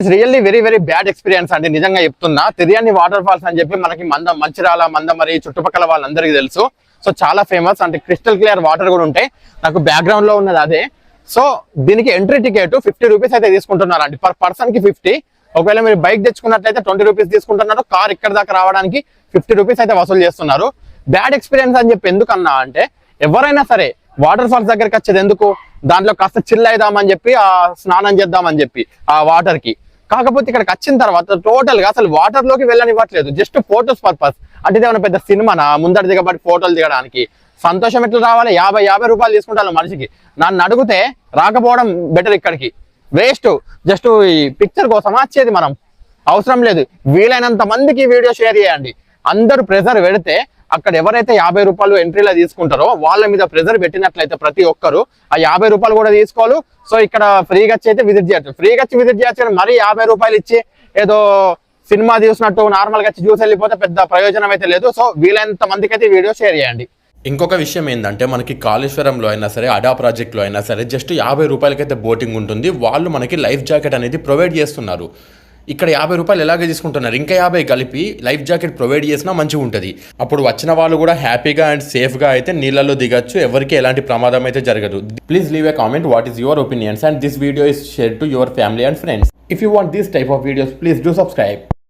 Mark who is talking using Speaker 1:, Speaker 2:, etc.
Speaker 1: It's really very very bad experience అండి. నిజంగా చెప్తున్నా. తిరియాని వాటర్ ఫాల్స్ అని చెప్పి మనకి మంద మంచిరాల మందమరి చుట్టుపక్కల వాళ్ళందరికీ తెలుసు. సో చాలా ఫేమస్ అంటే క్రిస్టల్ క్లియర్ వాటర్ కూడా ఉంటాయి. నాకు బ్యాక్గ్రౌండ్లో ఉన్నది అదే. సో దీనికి ఎంట్రీ టికెట్ ఫిఫ్టీ రూపీస్ అయితే తీసుకుంటున్నారు అండి పర్ పర్సన్కి ఫిఫ్టీ ఒకవేళ మీరు బైక్ తెచ్చుకున్నట్లయితే ట్వంటీ రూపీస్ తీసుకుంటున్నారు. కార్ ఇక్కడ దాకా రావడానికి ఫిఫ్టీ రూపీస్ అయితే వసూలు చేస్తున్నారు. బ్యాడ్ ఎక్స్పీరియన్స్ అని చెప్పి ఎందుకన్నా అంటే ఎవరైనా సరే వాటర్ ఫాల్స్ దగ్గరికి వచ్చేది ఎందుకు? దాంట్లో కాస్త చిల్ అయిదామని చెప్పి ఆ స్నానం చేద్దామని చెప్పి ఆ వాటర్కి. కాకపోతే ఇక్కడికి వచ్చిన తర్వాత టోటల్గా అసలు వాటర్లోకి వెళ్ళనివ్వట్లేదు. Just photos purpose. అంటే ఏమైనా పెద్ద సినిమానా? ముందర దిగబడి ఫోటోలు దిగడానికి. సంతోషం ఎట్లా రావాలి? యాభై యాభై రూపాయలు తీసుకుంటాను మనిషికి. నన్ను అడిగితే రాకపోవడం బెటర్ ఇక్కడికి. వేస్ట్ జస్ట్ ఈ పిక్చర్ కోసం వచ్చేది మనం. అవసరం లేదు. వీలైనంత మందికి వీడియో షేర్ చేయండి. అందరూ ప్రెజర్ పెడితే అక్కడ ఎవరైతే యాభై రూపాయలు ఎంట్రీలో తీసుకుంటారో వాళ్ళ మీద ప్రెజర్ పెట్టినట్లయితే ప్రతి ఒక్కరు ఆ యాభై రూపాయలు కూడా తీసుకోవాలి. సో ఇక్కడ ఫ్రీగా వచ్చి అయితే విజిట్ చేయొచ్చు. ఫ్రీగా వచ్చి విజిట్ చేయొచ్చు మరీ యాభై రూపాయలు ఇచ్చి ఏదో సినిమా చూసినట్టు నార్మల్గా వచ్చి చూసి వెళ్ళిపోతే పెద్ద ప్రయోజనం అయితే లేదు. సో వీలైనంత మందికి అయితే వీడియో షేర్ చేయండి.
Speaker 2: ఇంకొక విషయం ఏంటంటే మనకి కాళేశ్వరంలో అయినా సరే అడా ప్రాజెక్ట్లో అయినా సరే జస్ట్ యాభై రూపాయలకైతే బోటింగ్ ఉంటుంది. వాళ్ళు మనకి లైఫ్ జాకెట్ అనేది ప్రొవైడ్ చేస్తున్నారు. ఇక్కడ యాభై రూపాయలు ఎలాగే తీసుకుంటున్నారు? ఇంకా యాభై కలిపి లైఫ్ జాకెట్ ప్రొవైడ్ చేసినా మంచిగా ఉంటుంది. అప్పుడు వచ్చిన వాళ్ళు కూడా హ్యాపీగా అండ్ సేఫ్గా అయితే నీళ్ళలో దిగచ్చు. ఎవరికి ఎలాంటి ప్రమాదం అయితే జరగదు. Please leave a comment what is your opinions and this video is share to your family and friends if you want this type of videos please do subscribe